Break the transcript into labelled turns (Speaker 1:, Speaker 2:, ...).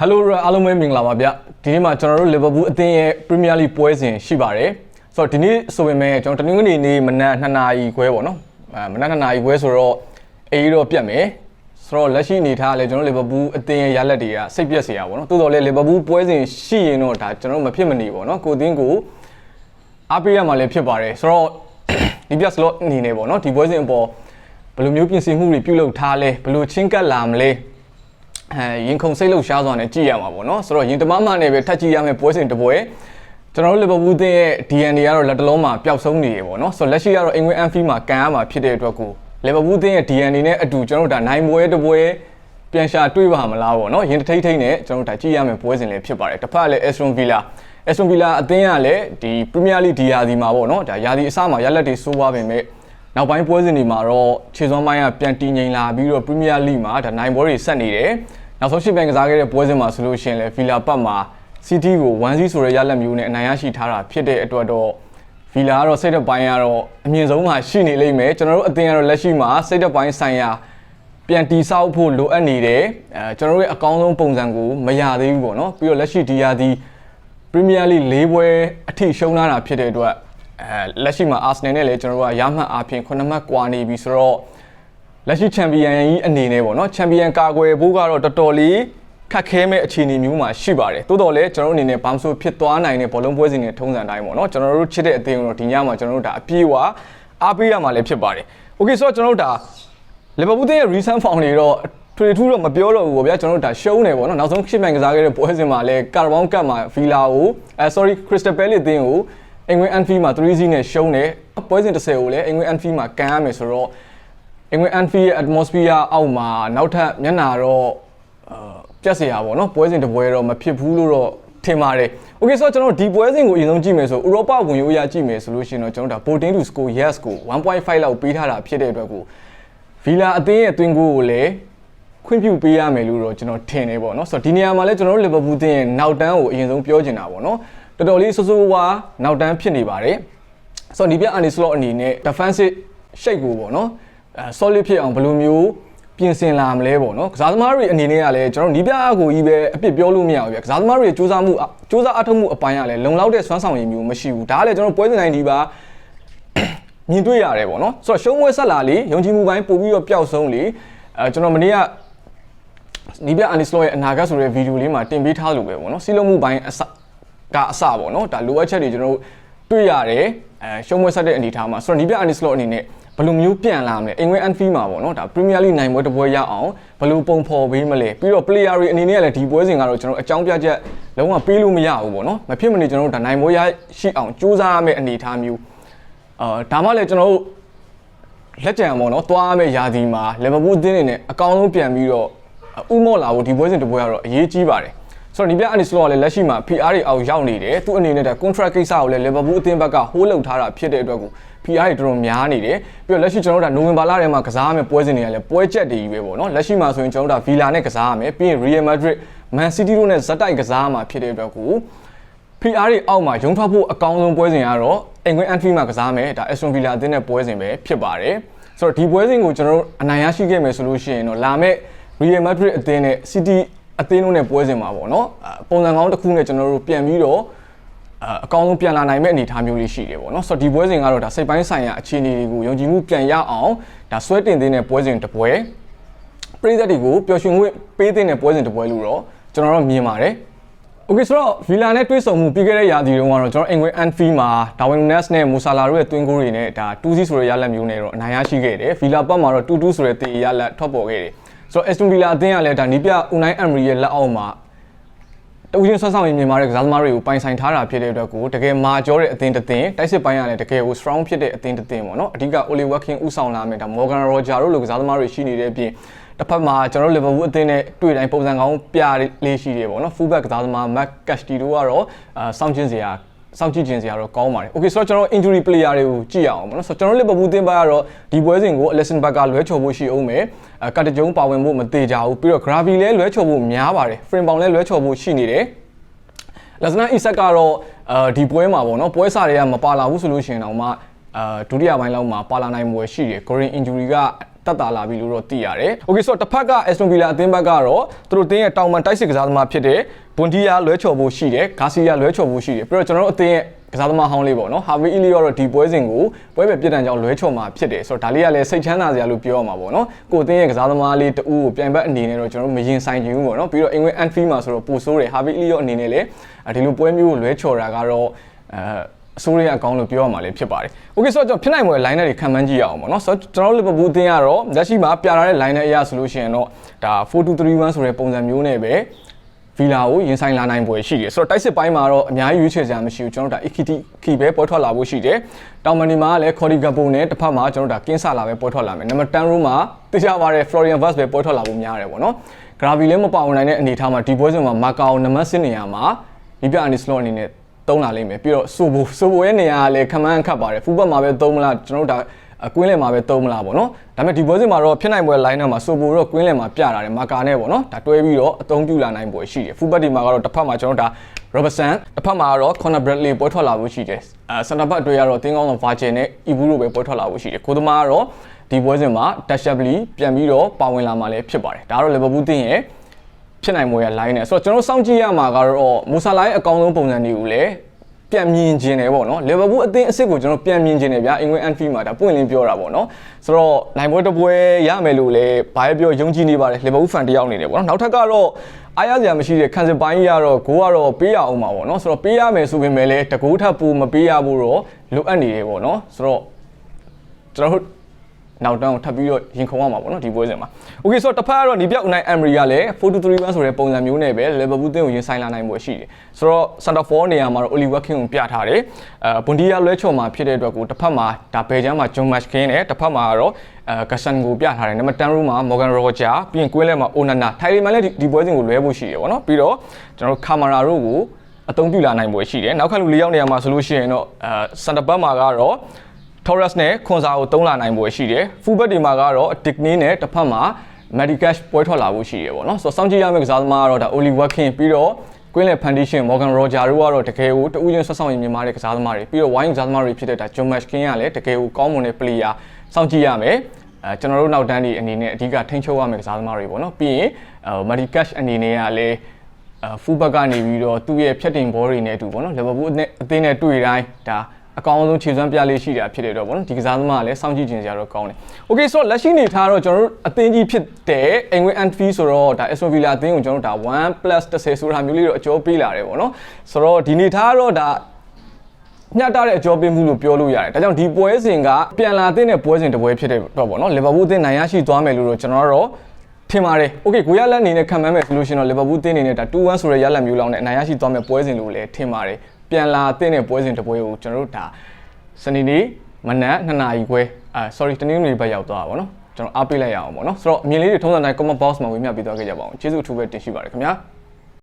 Speaker 1: ဟယ်လိုအားလုံးပဲမင်္ဂလာပါဗျဒီနေ့မှာကျွန်တော်တို့လီဗာပူးအသင်းရဲ့ပရီးမီယာလိပွဲစဉ်ရှိပါတယ်ဆိုတော့ဒီနေ့ဆိုပေမဲ့ကျွန်တော်တနင်္ဂနွေနေ့မနက်2နာရီခွဲပေါ့နော်အဲမနက်2နာရီခွဲဆိုတော့အေးတော့ပြတ်မယ်ဆိုတော့လက်ရှိအနေထားကလည်းကျွန်တော်လီဗာပူးအသင်းရဲ့ရလက်တွေကစိတ်ပြက်စရာပေါ့နော်တိုးတော်လည်းလီဗာပူးပွဲစဉ်ရှိရင်တော့ဒါကျွန်တော်မဖြစ်မနေပေါ့နော်ကိုအသင်းကိုအားပေးရမှာလည်းဖြစ်ပါတယ်ဆိုတော့ဒီပြက်စလော့အနေနဲ့ပေါ့နော်ဒီပွဲစဉ်အပေါ်ဘယ်လိုမျိုးပြင်ဆင်မှုတွေပြုလုပ်ထားလဲဘယ်လိုချင်းကပ်လာမလဲ အဲရင်ခုန်စိတ်လှုပ်ရှားစွာနဲ့ကြည့်ရမှာပေါ့နော်ဆိုတော့ရင်တမမနဲ့ပဲထပ်ကြည့်ရမယ်ပွဲစဉ်တစ်ပွဲကျွန်တော်တို့လီဗာပူးသင်းရဲ့ DNA ကတော့လက်တလုံးမှာပျောက်ဆုံးနေရေပေါ့နော်ဆိုတော့လက်ရှိကတော့အင်္ဂလန်အန်ဖီမှာကန်ရမှာဖြစ်တဲ့အတွက်ကိုလီဗာပူးသင်းရဲ့ DNA နဲ့အတူကျွန်တော်တို့ဒါနိုင်ပွဲတစ်ပွဲပြန်ရှာတွေ့ပါမလားပေါ့နော်ရင်တထိတ်ထိတ်နဲ့ကျွန်တော်တို့ဒါကြည့်ရမယ်ပွဲစဉ်လည်းဖြစ်ပါတယ်တစ်ဖက်ကလည်း Aston Villa Aston Villa အသင်းကလည်းဒီ Premier League ဒီယာဒီမှာပေါ့နော်ဒါယာဒီအစမှာရလက်တွေစိုးသွားပေမဲ့နောက်ပိုင်းပွဲစဉ်တွေမှာတော့ခြေစွမ်းပိုင်းကပြန်တည်ငြိမ်လာပြီးတော့ Premier League မှာဒါနိုင်ပွဲတွေဆက်နေတယ် နောက်ဆုံးရှစ်ပန်ကစားခဲ့တဲ့ပွဲစဉ်မှာဆိုလို့ရှိရင်လည်း Villa ပတ်မှာ City ကို1-0ဆိုတဲ့ရလက်မျိုးနဲ့အနိုင်ရရှိထားတာဖြစ်တဲ့အတွက်တော့ Villa ကတော့စိတ်သက်ပိုင်းကတော့အမြင့်ဆုံးမှာရှိနေလိမ့်မယ်ကျွန်တော်တို့အသင်းကတော့လက်ရှိမှာစိတ်သက်ပိုင်းဆိုင်ရာပြန်တီဆောက်ဖို့လိုအပ်နေတယ်အဲကျွန်တော်တို့ရဲ့အကောင်းဆုံးပုံစံကိုမရသေးဘူးပေါ့နော်ပြီးတော့လက်ရှိဒီယာဒီ Premier League ၄ပွဲအထိရှုံးလာတာဖြစ်တဲ့အတွက်အဲလက်ရှိမှာ Arsenal နဲ့လည်းကျွန်တော်တို့ကရမှတ်အားဖြင့်9မှတ်ကွာနေပြီဆိုတော့ လက်ရှိချန်ပီယံကြီးအနေနဲ့ပေါ့နော်ချန်ပီယံကာကွယ်ဖို့ကတော့တော်တော်လေးခက်ခဲမဲ့အခြေအနေမျိုးမှာရှိပါတယ်တိုးတော်လည်းကျွန်တော်တို့အနေနဲ့ဘာမှဆိုဖြစ်သွားနိုင်တဲ့ဘောလုံးပွဲစဉ်တွေထုံးစံတိုင်းပေါ့နော်ကျွန်တော်တို့ချစ်တဲ့အသင်းကတော့ဒီညမှာကျွန်တော်တို့ဒါအပြေးဝအားပေးရမှာလည်းဖြစ်ပါတယ်โอเคဆိုတော့ကျွန်တော်တို့ဒါလီဗာပူးရဲ့ recent form တွေတော့ထွေထူးတော့မပြောတော့ဘူးပေါ့ဗျာကျွန်တော်တို့ဒါရှုံးနေပေါ့နော်နောက်ဆုံးရှစ်မှန်ကစားခဲ့တဲ့ပွဲစဉ်မှာလည်းကာဘောင်းကတ်မှာဗီလာကိုအဲ sorry Crystal Palace အသင်းကိုအင်္ဂလန် Anfield မှာ3-0နဲ့ရှုံးတယ်ပွဲစဉ်30ကိုလည်းအင်္ဂလန် Anfield မှာကန်ရမယ်ဆိုတော့ အင်္ဂလန် Anfield ရဲ့ atmosphere အောက်မှာနောက်ထပ်မျက်နှာတော့အာပြက်စရာပေါ့နော်ပွဲစဉ်တစ်ပွဲတော့မဖြစ်ဘူးလို့တော့ထင်ပါတယ်။ Okay ဆိုတော့ကျွန်တော်ဒီပွဲစဉ်ကိုအရင်ဆုံးကြည့်မယ်ဆိုဥရောပဝင်ရိုးရကြည့်မယ်ဆိုလို့ရှိရင်တော့ကျွန်တော်ဒါ voting to score yes ကို1.5လောက်ပေးထားတာဖြစ်တဲ့အတွက်ကိုဗီလာအသင်းရဲ့တွင်ကိုကိုလည်းခွင့်ပြုပေးရမယ်လို့တော့ကျွန်တော်ထင်တယ်ပေါ့နော်ဆိုတော့ဒီနေရာမှာလည်းကျွန်တော်တို့လီဗာပူးသင်းရဲ့နောက်တန်းကိုအရင်ဆုံးပြောချင်တာပေါ့နော်တော်တော်လေးစိုးစိုးဝါးနောက်တန်းဖြစ်နေပါတယ်ဆိုတော့ဒီပြအန်ဒီစလော့အနေနဲ့ defensive shape ကိုပေါ့နော်အဲ solid ဖြစ်အောင်ဘယ်လိုမျိုးပြင်ဆင်လာမလဲပေါ့နော်ကစားသမားတွေအနေနဲ့ကလည်းကျွန်တော်နီးပြအကိုကြီးပဲအပြစ်ပြောလို့မရဘူးဗျကစားသမားတွေစူးစမ်းမှုစူးစမ်းအထောက်မှုအပိုင်းကလည်းလုံလောက်တဲ့စွမ်းဆောင်ရည်မျိုးမရှိဘူးဒါကလည်းကျွန်တော်ပွဲစဉ်တိုင်းဒီပါမြင်တွေ့ရတယ်ပေါ့နော်ဆိုတော့ရှုံးပွဲဆက်လာလေယုံကြည်မှုပိုင်းပို့ပြီးတော့ပျောက်ဆုံးလေအဲကျွန်တော်မနေ့ကနီးပြအန်ဒီစလော့ရဲ့အနာဂတ်ဆိုတဲ့ဗီဒီယိုလေးမှာတင်ပေးထားလို့ပဲပေါ့နော်စီးလုံးမှုပိုင်းအစကအစပေါ့နော်ဒါလိုအပ်ချက်တွေကျွန်တော်တို့တွေ့ရတယ်အဲရှုံးပွဲဆက်တဲ့အနေအထားမှာဆိုတော့နီးပြအန်ဒီစလော့အနေနဲ့ ဘယ်လိုမျိုးပြန်လာမလဲအင်္ဂလန်အန်ဖီမှာပေါ့နော်ဒါပရီးမီယာလိနိုင်ပွဲတစ်ပွဲရအောင်ဘယ်လိုပုံဖော်ပေးမလဲပြီးတော့ player တွေအနေနဲ့ကလည်းဒီပွဲစဉ်ကတော့ကျွန်တော်အကြောင်းပြချက်လုံးဝပေးလို့မရဘူးပေါ့နော်မဖြစ်မနေကျွန်တော်တို့ဒါနိုင်ပွဲရရှိအောင်ကြိုးစားရမယ့်အနေအထားမျိုးအာဒါမှလည်းကျွန်တော်တို့လက်ကြံပေါ့နော်သွားရမယ့်ယာဒီမှာလီဗာပူးအသင်းနေနဲ့အကောင်းဆုံးပြန်ပြီးတော့ဥမော့လာဖို့ဒီပွဲစဉ်တစ်ပွဲကတော့အရေးကြီးပါတယ် ဆိုတော့ဒီပြအန်ဒီစလောကလည်းလက်ရှိမှာ PR တွေအောက်ရောက်နေတယ်သူအနေနဲ့ဒါ contract ကိစ္စကိုလည်း Liverpool အသင်းဘက်ကဟိုးလုံထားတာဖြစ်တဲ့အတွက်ကို PR တွေတော်တော်များနေတယ်ပြီးတော့လက်ရှိကျွန်တော်တို့ဒါနိုဝင်ဘာလထဲမှာကစားရမယ့်ပွဲစဉ်တွေကလည်းပွဲချက်တွေကြီးပဲပေါ့နော်လက်ရှိမှာဆိုရင်ကျွန်တော်တို့ဒါ Villa နဲ့ကစားရမယ်ပြီးရင် Real Madrid Man City တို့နဲ့ဇက်တိုက်ကစားရမှာဖြစ်တဲ့အတွက်ကို PR တွေအောက်မှာရုံထွက်ဖို့အကောင်းဆုံးပွဲစဉ်ကတော့အင်္ဂလန် Anfield မှာကစားမယ်ဒါ Aston Villa အသင်းနဲ့ပွဲစဉ်ပဲဖြစ်ပါတယ်ဆိုတော့ဒီပွဲစဉ်ကိုကျွန်တော်တို့အနိုင်ရရှိခဲ့မယ်ဆိုလို့ရှိရင်တော့လာမယ့် Real Madrid အသင်းနဲ့ City အသင်းတို့နဲ့ပွဲစဉ်မှာပေါ့နော်ပုံစံကောင်းတစ်ခုနဲ့ကျွန်တော်တို့ပြန်ပြီးတော့အကောင်းဆုံးပြန်လာနိုင်မဲ့အနေအထားမျိုးလေးရှိတယ်ပေါ့နော်ဆိုတော့ဒီပွဲစဉ်ကတော့ဒါစိတ်ပိုင်းဆိုင်ရာအခြေအနေတွေကိုယုံကြည်မှုပြန်ရအောင်ဒါဆွဲတင်တဲ့ပွဲစဉ်တစ်ပွဲပြည်သက်တွေကိုပျော်ရွှင်ခွင့်ပေးတဲ့ပွဲစဉ်တစ်ပွဲလို့တော့ကျွန်တော်တို့မြင်ပါတယ်โอเคဆိုတော့ဗီလာနဲ့တွေ့ဆုံမှုပြီးခဲ့တဲ့ရာသီတုန်းကတော့ကျွန်တော်အင်္ဂလန်အန်ဖီမှာဒါဝင်နက်စ်နဲ့မူဆာလာတို့ရဲ့တွင်းကိုတွေနဲ့ဒါ2-0ဆိုတဲ့ရလဒ်မျိုးနဲ့တော့အနိုင်ရရှိခဲ့တယ်ဗီလာပတ်မှာတော့2-2ဆိုတဲ့တေရလဒ်ထွက်ပေါ်ခဲ့တယ် ဆိုတော့ Aston Villa အသင်းကလည်းဒါနီးပြ Unai Emery ရဲ့လက်အောက်မှာတူချင်းဆွမ်းဆောင်ရည်မြင်မာတဲ့ကစားသမားတွေကိုပိုင်ဆိုင်ထားတာဖြစ်တဲ့အတွက်ကိုတကယ်မာကျောတဲ့အသင်းတစ်သင်းတိုက်စစ်ပိုင်းကလည်းတကယ်ကို strong ဖြစ်တဲ့အသင်းတစ်သင်းပေါ့နော်အဓိက Oli Watkins ဥဆောင်လာမယ်ဒါ Morgan Roger တို့လိုကစားသမားတွေရှိနေတဲ့အပြင်တစ်ဖက်မှာကျွန်တော် Liverpool အသင်းနဲ့တွေ့တိုင်းပုံစံကောင်းပြလေးရှိတယ်ပေါ့နော် fullback ကစားသမား Mac Castillo ကတော့အာစောင့်ကျင်းစရာ စောင့်ကြည့်ခြင်းစရာတော့ကောင်းပါတယ်။ Okay ဆိုတော့ကျွန်တော် injury player တွေကိုကြည့်ရအောင်ပေါ့နော်။ဆိုတော့ကျွန်တော် Liverpool တင်ပါကတော့ဒီပွဲစဉ်ကို Alisson Becker လွဲချော်ဖို့ရှိအောင်မယ်။အဲကတကြုံပါဝင်ဖို့မသေးကြဘူး။ပြီးတော့ Gravy လည်းလွဲချော်ဖို့များပါတယ်။ Frame ပေါင်လည်းလွဲချော်ဖို့ရှိနေတယ်။လက်စနာအီဆက်ကတော့အဲဒီပွဲမှာပေါ့နော်ပွဲစားတွေကမပါလာဘူးဆိုလို့ရှိရင်တော့မှအာဒုတိယပိုင်းလောက်မှာပါလာနိုင်ပွဲရှိတယ်။ Green injury ကတတက်တာလာပြီလို့တော့သိရတယ်။ Okay ဆိုတော့တစ်ဖက်က Aston Villa အသင်းဘက်ကတော့သူတို့တင်းရဲ့တောင်ပန်တိုက်စစ်ကစားသမားဖြစ်တဲ့ ဘွန်ဒီယာလွဲချော်ဖို့ရှိတယ်ဂါစီယာလွဲချော်ဖို့ရှိတယ်ပြီးတော့ကျွန်တော်တို့အသင်းရဲ့ကစားသမားဟောင်းလေးပေါ့နော်ဟာဗီအီလီရောတော့ဒီပွဲစဉ်ကိုပွဲပဲပြစ်ဒဏ်ကြောင့်လွဲချော်မှာဖြစ်တယ်ဆိုတော့ဒါလေးကလည်းစိတ်ချမ်းသာစရာလို့ပြောရမှာပေါ့နော်ကိုအသင်းရဲ့ကစားသမားလေးတူကိုပြန်ဘက်အနေနဲ့တော့ကျွန်တော်တို့မရင်ဆိုင်ချင်ဘူးပေါ့နော်ပြီးတော့အင်္ဂလိပ်အန်ဖီမှာဆိုတော့ပိုဆိုးတယ်ဟာဗီအီလီရောအနေနဲ့လည်းဒီလိုပွဲမျိုးကိုလွဲချော်တာကတော့အဲအစိုးရအကောင်းလို့ပြောရမှာလည်းဖြစ်ပါတယ်။ Okay ဆိုတော့ကျွန်တော်ဖြစ်နိုင်မွယ် line တွေခံမှန်းကြည့်ရအောင်ပေါ့နော်။ဆိုတော့ကျွန်တော်တို့ Liverpool အသင်းကတော့လက်ရှိမှာပြလာတဲ့ line တွေအရဆိုလို့ရှိရင်တော့ဒါ4231ဆိုတဲ့ပုံစံမျိုးနဲ့ပဲ ဗီလာကိုရင်ဆိုင်လာနိုင်ပွဲရှိတယ်ဆိုတော့တိုက်စစ်ပိုင်းမှာတော့အများကြီးရွေးချယ်စရာမရှိဘူးကျွန်တော်တို့ဒါ Ikiti ခီပဲပွဲထွက်လာဖို့ရှိတယ်တောင်မန်ဒီမှာလည်း Cody Gakpo နဲ့တစ်ဖက်မှာကျွန်တော်တို့ဒါကင်းဆာလာပဲပွဲထွက်လာမယ်နံပါတ်10 row မှာတိကျပါတဲ့ Florian Vaz ပဲပွဲထွက်လာဖို့များတယ်ပေါ့နော် Gravy လည်းမပါဝင်နိုင်တဲ့အနေအထားမှာဒီပွဲစဉ်မှာမာကာအောင်နံပါတ်10နေရာမှာဒီပြအန်ဒီစလော့အနေနဲ့သုံးလာလိမ့်မယ်ပြီးတော့ဆိုဘိုဆိုဘိုရဲ့နေရာကလည်းခမန်းခတ်ပါတယ်ဖူးဘက်မှာပဲသုံးမလားကျွန်တော်တို့ဒါအ ကွင်းလယ်မှာပဲသုံးမလားပေါ့နော်ဒါပေမဲ့ဒီပွဲစဉ်မှာတော့ဖြစ်နိုင်ပွဲ line မှာဆိုဘိုတော့ကွင်းလယ်မှာပြတာတယ်မာကာနဲ့ပေါ့နော်ဒါတွဲပြီးတော့အသုံးပြုလာနိုင်ပွဲရှိတယ်ဖူးဘက်ဒီမှာကတော့တစ်ဖက်မှာကျွန်တော်တို့ဒါ Robertson တစ်ဖက်မှာကတော့ Conor Bradley ပွဲထွက်လာဖို့ရှိတယ်အဲစင်တာဘက်တွေကတော့တင်းကောင်းဆောင် Virgin နဲ့ Ibu တို့ပဲပွဲထွက်လာဖို့ရှိတယ်ကိုသမားကတော့ဒီပွဲစဉ်မှာ Dashably ပြန်ပြီးတော့ပါဝင်လာမှာလည်းဖြစ်ပါတယ်ဒါကတော့ Liverpool တင်းရဲ့ဖြစ်နိုင်မွေရ line နဲ့ဆိုတော့ကျွန်တော်စောင့်ကြည့်ရမှာကတော့မူဆာလိုင်းအကောင်းဆုံးပုံစံတွေကိုလည်း ပြန်မြင်ခြင်းတယ်ပေါ့နော်လီဗာပူးအသင်းအစ်စ်ကိုကျွန်တော်ပြန်မြင်ခြင်းတယ်ဗျာအင်္ဂလိပ်အန်ဖီမှာဒါပွင့်လင်းပြောတာပေါ့နော်ဆိုတော့နိုင်ပွဲတစ်ပွဲရမယ်လို့လည်းဘာပဲပြောယုံကြည်နေပါတယ်လီဗာပူးဖန်တယောက်နေတယ်ပေါ့နော်နောက်ထပ်ကတော့အားရစရာမရှိတဲ့ခံစစ်ပိုင်းကြီးကတော့ဂိုးကတော့ပေးရအောင်ပါပေါ့နော်ဆိုတော့ပေးရမယ်ဆိုပေမဲ့လည်းတကူထပ်ပူမပေးရဘူးတော့လိုအပ်နေတယ်ပေါ့နော်ဆိုတော့ကျွန်တော်တို့ နောက်တန်းကိုထပ်ပြီးတော့ရင်ခုန်ရမှာပေါ့နော်ဒီပွဲစဉ်မှာ။ Okay ဆိုတော့တစ်ဖက်ကတော့နီပြောက်နိုင်အမ်ရီကလည်း4231ဆိုတဲ့ပုံစံမျိုးနဲ့ပဲ Liverpool တင်းကိုရင်ဆိုင်လာနိုင်မှုရှိတယ်။ဆိုတော့ center for နေရာမှာတော့ Oliver King ကိုပြထားတယ်။အဲဘွန်ဒီယာလွဲချော်မှာဖြစ်တဲ့အတွက်ကိုတစ်ဖက်မှာဒါဘယ်ချမ်းမှာ John Matchkin နဲ့တစ်ဖက်မှာကတော့အဲဂဆန်ကိုပြထားတယ်။နံပါတ်10 row မှာ Morgan Roger ပြီးရင်ကွင်းလဲမှာ Onana ထိုင်လီမန်လည်းဒီပွဲစဉ်ကိုလွဲဖို့ရှိတယ်ပေါ့နော်။ပြီးတော့ကျွန်တော်တို့ Camera တို့ကိုအသုံးပြုလာနိုင်ပွဲရှိတယ်။နောက်ခါလူ၄ယောက်နေရာမှာဆိုလို့ရှိရင်တော့အဲ center back မှာကတော့ Torres နဲ့ခွန်စာကိုတုံးလာနိုင်ပွဲရှိတယ်။ fullback တွေမှာကတော့ Dickney နဲ့တစ်ဖက်မှာ Medicash ပွဲထွက်လာဖို့ရှိရပေါ့နော်။ဆိုတော့စောင့်ကြည့်ရမယ့်ကစားသမားကတော့ဒါ Oli Watkins ပြီးတော့ Queen Foundation Morgan Roger တို့ကတော့တကယ်ကိုတူးချင်းဆွတ်ဆောင်ရင်မြင်မာတဲ့ကစားသမားတွေပြီးတော့ wine ကစားသမားတွေဖြစ်တဲ့ဒါ John Matchkin ကလည်းတကယ်ကိုကောင်းမွန်တဲ့ player စောင့်ကြည့်ရမယ်။အဲကျွန်တော်တို့နောက်တန်းဒီအနေနဲ့အဓိကထိန်းချုပ်ရမယ့်ကစားသမားတွေပေါ့နော်။ပြီးရင် Medicash အနေနဲ့ကလည်းအဲဖူးဘက်ကနေပြီးတော့သူ့ရဲ့ဖြတ်တင်ဘောတွေနဲ့အတူပေါ့နော်လီဗာပူးအသင်းနဲ့တွေ့တိုင်းဒါ အကောင်းဆုံးခြေစွမ်းပြလေးရှိတာဖြစ်တဲ့တော့ဗောနော်ဒီကစားသမားကလည်းစောင့်ကြည့်ခြင်းကြတော့ကောင်းတယ်။ Okay ဆိုတော့လက်ရှိနေထားတော့ကျွန်တော်တို့အသင်းကြီးဖြစ်တဲ့အင်္ဂလိပ်အန်ဖီဆိုတော့ဒါ Aston Villa အသင်းကိုကျွန်တော်တို့ဒါ 1+10 ဆိုတာမျိုးလေးတော့အကျော်ပေးလာတယ်ဗောနော်။ဆိုတော့ဒီနေထားတော့ဒါညတ်တဲ့အကျော်ပေးမှုလို့ပြောလို့ရတယ်။ဒါကြောင့်ဒီပွဲစဉ်ကပြန်လာတဲ့ပွဲစဉ်တစ်ပွဲဖြစ်တဲ့တော့ဗောနော်။လီဗာပူးအသင်းနိုင်ရရှိသွားမယ်လို့တော့ကျွန်တော်တို့ထင်ပါတယ်။ Okay ကိုရလက်အနေနဲ့ခံမှန်းမယ်ဆိုလို့ရှိရင်တော့ Liverpool တင်းအနေနဲ့ဒါ2-1ဆိုတဲ့ရလက်မျိုးလောက်နဲ့အနိုင်ရရှိသွားမယ်ပွဲစဉ်လို့လည်းထင်ပါတယ်။ ပြန်လာတဲ့ပွဲစဉ်တစ်ပွဲကိုကျွန်တော်တို့ဒါစနေနေ့မနက်2နာရီခွဲအာ sorry တနင်္ဂနွေဘက်ရောက်သွားတာပေါ့နော်ကျွန်တော်အားပေးလိုက်ရအောင်ပေါ့နော်ဆိုတော့အမြင်လေးတွေထုံးစံတိုင်း comment box မှာဝေမျှပေးသွားခဲ့ကြပါအောင်ကျေးဇူးအထူးပဲတင်ရှိပါတယ်ခင်ဗျာ